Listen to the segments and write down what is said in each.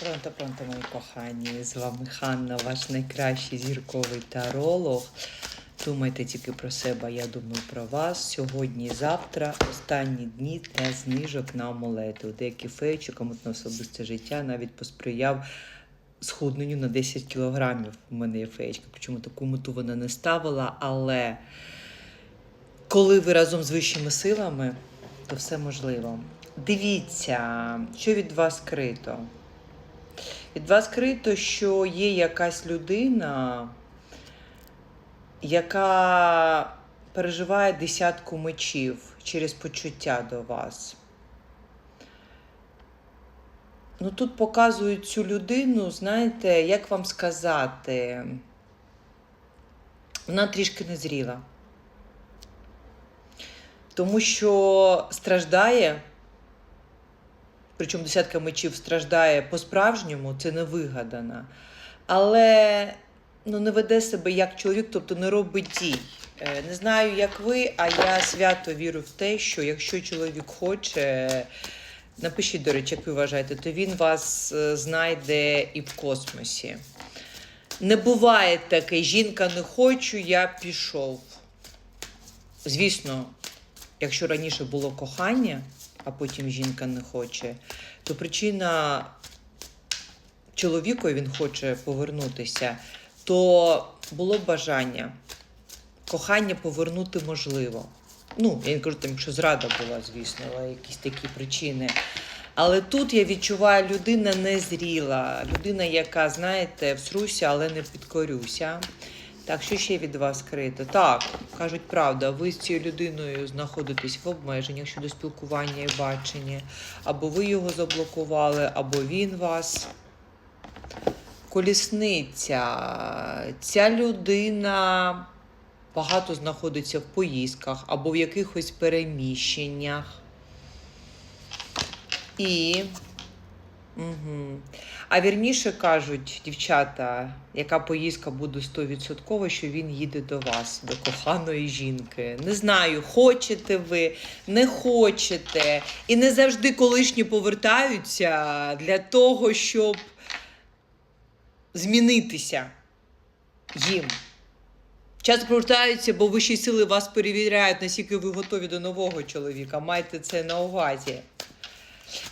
Пронто, пронто, мої кохані. З вами Ханна, ваш найкращий зірковий таролог. Думайте тільки про себе, я думаю про вас. Сьогодні завтра останні дні для знижок на амулети. Деякі феючі, кому на особисте життя навіть посприяв схудненню на 10 кілограмів. У мене є феєчка, причому таку мету вона не ставила, але коли ви разом з вищими силами, то все можливо. Дивіться, що від вас крито. Від вас крито, що є якась людина, яка переживає десятку мечів через почуття до вас. Ну, тут показують цю людину, знаєте, як вам сказати, вона трішки незріла. Тому що страждає, причому десятка мечів страждає по-справжньому, це не вигадано. Але ну, не веде себе як чоловік, тобто не робить дій. Е, Не знаю, як ви, а я свято вірю в те, що якщо чоловік хоче, напишіть, до речі, як ви вважаєте, то він вас е, знайде і в космосі. Не буває таке, жінка не хочу, я пішов. Звісно, якщо раніше було кохання, а потім жінка не хоче, то причина чоловіку він хоче повернутися, то було бажання. Кохання повернути можливо. Ну, я не кажу, там, якщо зрада була, звісно, але якісь такі причини. Але тут я відчуваю, людина незріла, людина, яка, знаєте, всруся, але не підкорюся. Так, що ще від вас крито? Так, кажуть правда, ви з цією людиною знаходитесь в обмеженнях щодо спілкування і бачення, або ви його заблокували, або він вас. Колісниця. Ця людина багато знаходиться в поїздках або в якихось переміщеннях. І. Угу. А вірніше кажуть, дівчата, яка поїздка буде 100%, що він їде до вас, до коханої жінки. Не знаю, хочете ви, не хочете. І не завжди колишні повертаються для того, щоб змінитися їм. Часто повертаються, бо вищі сили вас перевіряють, наскільки ви готові до нового чоловіка. Майте це на увазі.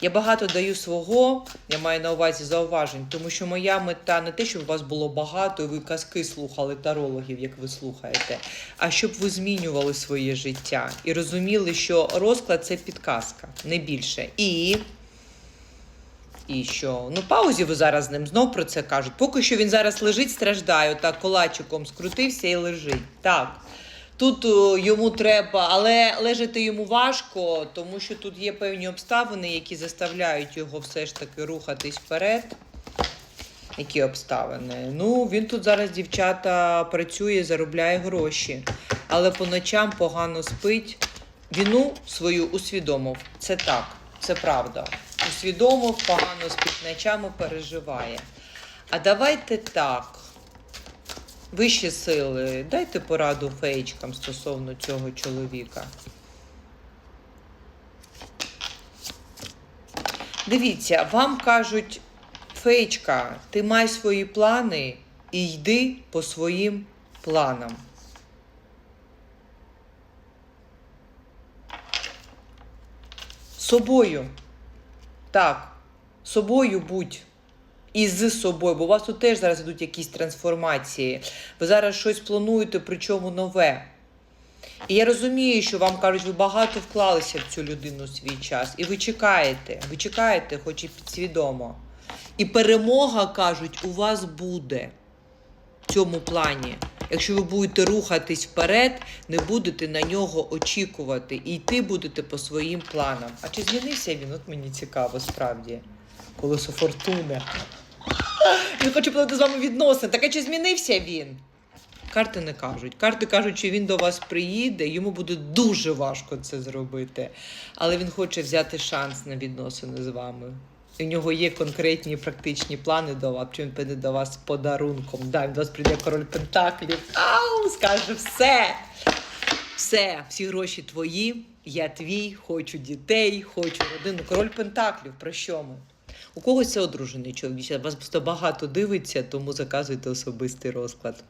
Я багато даю свого, я маю на увазі зауважень, тому що моя мета не те, щоб у вас було багато, і ви казки слухали тарологів, як ви слухаєте, а щоб ви змінювали своє життя і розуміли, що розклад це підказка, не більше. І. І що? Ну, паузі ви зараз з ним знов про це кажуть. Поки що він зараз лежить, страждає, так колачиком скрутився і лежить. Так. Тут йому треба, але лежати йому важко, тому що тут є певні обставини, які заставляють його все ж таки рухатись вперед. Які обставини? Ну, він тут зараз, дівчата, працює, заробляє гроші, але по ночам погано спить. Віну свою усвідомив. Це так, це правда. Усвідомив, погано спить ночами, переживає. А давайте так. Вищі сили, дайте пораду феєчкам стосовно цього чоловіка. Дивіться, вам кажуть, феєчка, ти май свої плани і йди по своїм планам. Собою. Так, собою будь. І з собою, бо у вас тут теж зараз йдуть якісь трансформації. Ви зараз щось плануєте, причому нове. І я розумію, що вам кажуть, ви багато вклалися в цю людину свій час. І ви чекаєте, ви чекаєте, хоч і підсвідомо. І перемога, кажуть, у вас буде в цьому плані. Якщо ви будете рухатись вперед, не будете на нього очікувати і йти будете по своїм планам. А чи змінився він? От мені цікаво, справді. Колесо фортуни. Він хоче плати з вами відносини. Так а чи змінився він? Карти не кажуть. Карти кажуть, що він до вас приїде, йому буде дуже важко це зробити. Але він хоче взяти шанс на відносини з вами. У нього є конкретні практичні плани до вас, чим він піде до вас подарунком. Да, він до вас прийде король Пентаклів. Ау, скаже все. Все, всі гроші твої, я твій, хочу дітей, хочу родину. Король Пентаклів, про що ми? У когось це одружений чоловік. Вас просто багато дивиться, тому заказуйте особистий розклад.